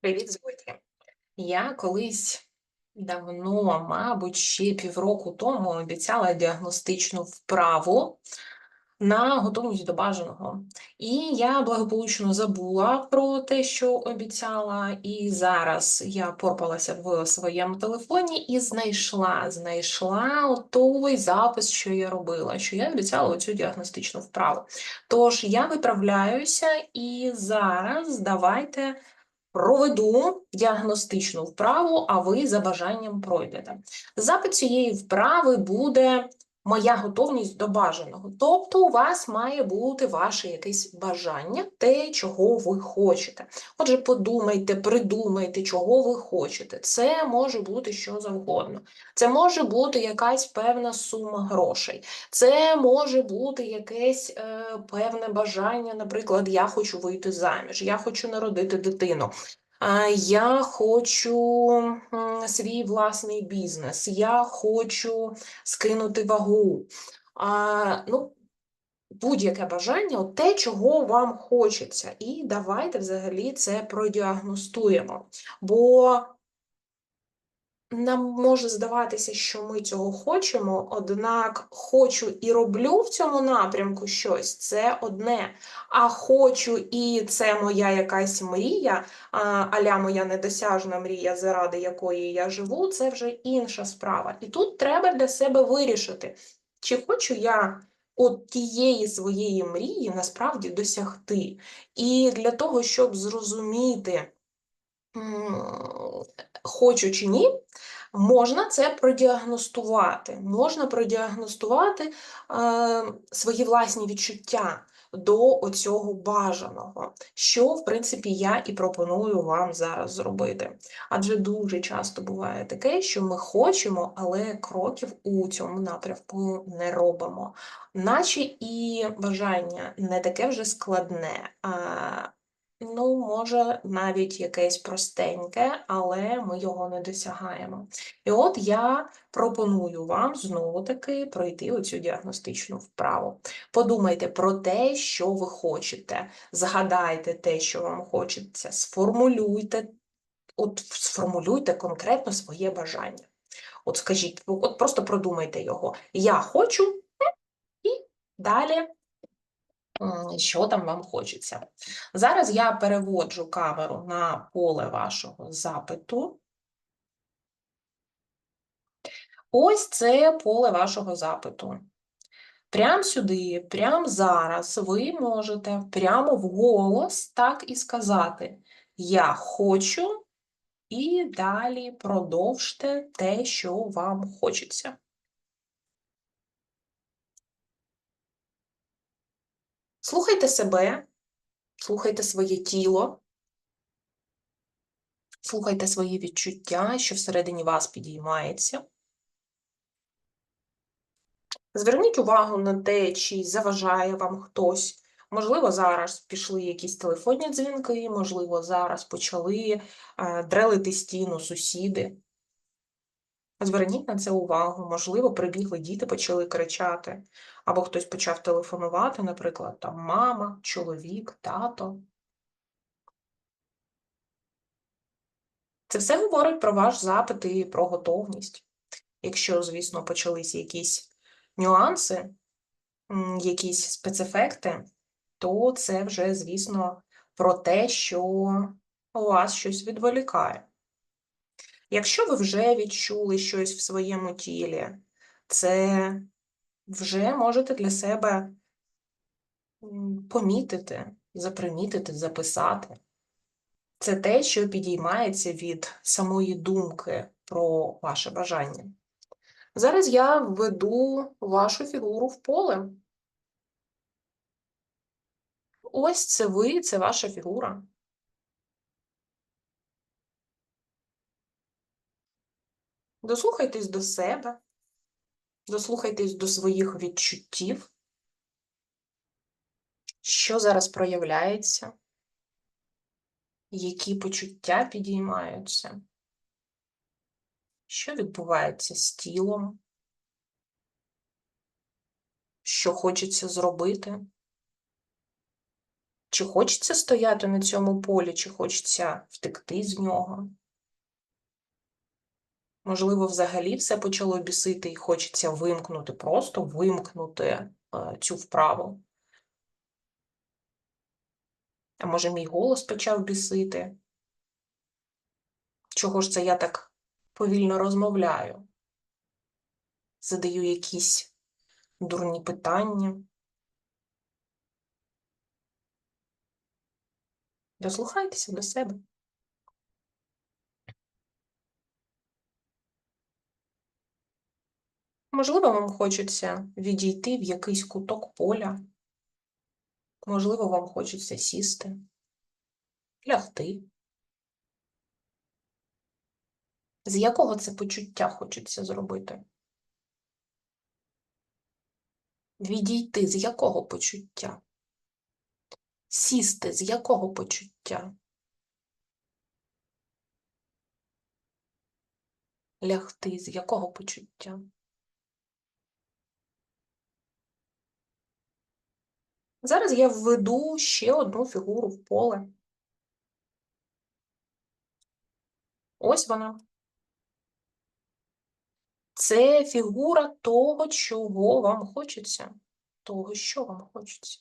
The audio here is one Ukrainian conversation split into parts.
Привіт, звуки. Я колись давно, мабуть, ще півроку тому обіцяла діагностичну вправу на готовність до бажаного. І я благополучно забула про те, що обіцяла, і зараз я порпалася в своєму телефоні і знайшла, знайшла той запис, що я робила, що я обіцяла оцю діагностичну вправу. Тож я виправляюся і зараз давайте проведу діагностичну вправу, а ви за бажанням пройдете. Запит цієї вправи буде моя готовність до бажаного. Тобто, у вас має бути ваше якесь бажання, те, чого ви хочете. Отже, подумайте, придумайте, чого ви хочете. Це може бути що завгодно. Це може бути якась певна сума грошей. Це може бути якесь е, певне бажання, наприклад, я хочу вийти заміж, я хочу народити дитину. Я хочу свій власний бізнес, я хочу скинути вагу. А, ну, Будь-яке бажання, от те, чого вам хочеться. І давайте взагалі це продіагностуємо. Бо нам може здаватися, що ми цього хочемо, однак хочу і роблю в цьому напрямку щось це одне. А хочу, і це моя якась мрія, аля моя недосяжна мрія, заради якої я живу, це вже інша справа. І тут треба для себе вирішити, чи хочу я. От тієї своєї мрії насправді досягти. І для того, щоб зрозуміти, хочу чи ні, можна це продіагностувати. Можна продіагностувати е, свої власні відчуття до оцього бажаного, що, в принципі, я і пропоную вам зараз зробити. Адже дуже часто буває таке, що ми хочемо, але кроків у цьому напрямку не робимо. Наче і бажання не таке вже складне. Ну, може, навіть якесь простеньке, але ми його не досягаємо. І от я пропоную вам знову-таки пройти оцю діагностичну вправу. Подумайте про те, що ви хочете, згадайте те, що вам хочеться, сформулюйте, от сформулюйте конкретно своє бажання. От скажіть, от просто продумайте його. Я хочу, і далі що там вам хочеться. Зараз я переводжу камеру на поле вашого запиту. Ось це поле вашого запиту. Прямо сюди, прямо зараз ви можете прямо в голос так і сказати: Я хочу, і далі продовжте те, що вам хочеться. Слухайте себе, слухайте своє тіло, слухайте свої відчуття, що всередині вас підіймається. Зверніть увагу на те, чи заважає вам хтось. Можливо, зараз пішли якісь телефонні дзвінки, можливо, зараз почали е, дрелити стіну сусіди. Зверніть на це увагу, можливо, прибігли діти, почали кричати, або хтось почав телефонувати, наприклад, там мама, чоловік, тато. Це все говорить про ваш запит і про готовність. Якщо, звісно, почалися якісь нюанси, якісь спецефекти, то це вже, звісно, про те, що у вас щось відволікає. Якщо ви вже відчули щось в своєму тілі, це вже можете для себе помітити, запримітити, записати. Це те, що підіймається від самої думки про ваше бажання. Зараз я введу вашу фігуру в поле. Ось це ви, це ваша фігура. Дослухайтесь до себе, дослухайтесь до своїх відчуттів, що зараз проявляється, які почуття підіймаються, що відбувається з тілом, що хочеться зробити. Чи хочеться стояти на цьому полі, чи хочеться втекти з нього? Можливо, взагалі все почало бісити і хочеться вимкнути, просто вимкнути е, цю вправу. А може, мій голос почав бісити? Чого ж це я так повільно розмовляю? Задаю якісь дурні питання. Дослухайтеся до себе. Можливо, вам хочеться відійти в якийсь куток поля. Можливо, вам хочеться сісти, лягти. З якого це почуття хочеться зробити? Відійти з якого почуття? Сісти з якого почуття? Лягти з якого почуття? Зараз я введу ще одну фігуру в поле. Ось вона. Це фігура того, чого вам хочеться. Того, що вам хочеться.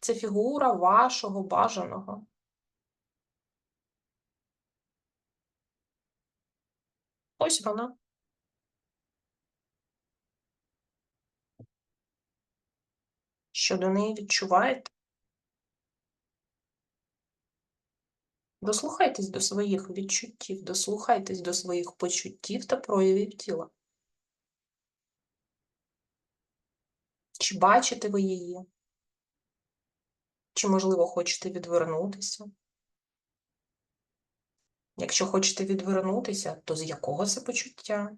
Це фігура вашого бажаного. Ось вона. Що до неї відчуваєте? Дослухайтесь до своїх відчуттів, дослухайтесь до своїх почуттів та проявів тіла. Чи бачите ви її? Чи, можливо, хочете відвернутися? Якщо хочете відвернутися, то з якого це почуття?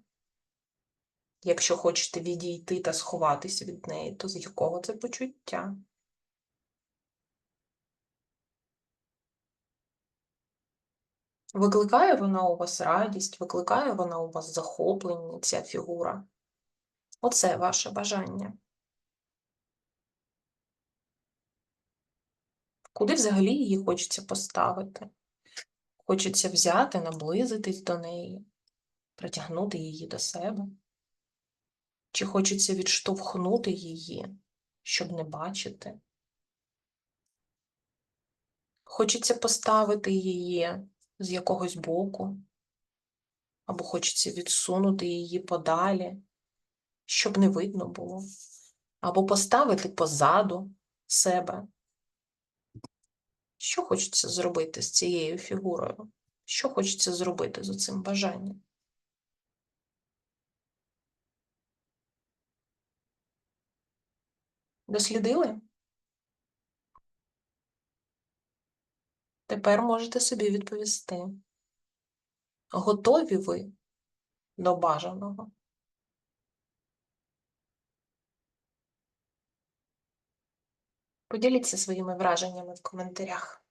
Якщо хочете відійти та сховатися від неї, то з якого це почуття? Викликає вона у вас радість, викликає вона у вас захоплення, ця фігура. Оце ваше бажання. Куди взагалі її хочеться поставити? Хочеться взяти, наблизитись до неї, притягнути її до себе. Чи хочеться відштовхнути її, щоб не бачити? Хочеться поставити її з якогось боку, або хочеться відсунути її подалі, щоб не видно було, або поставити позаду себе. Що хочеться зробити з цією фігурою? Що хочеться зробити з цим бажанням? Дослідили? Тепер можете собі відповісти. Готові ви до бажаного? Поділіться своїми враженнями в коментарях.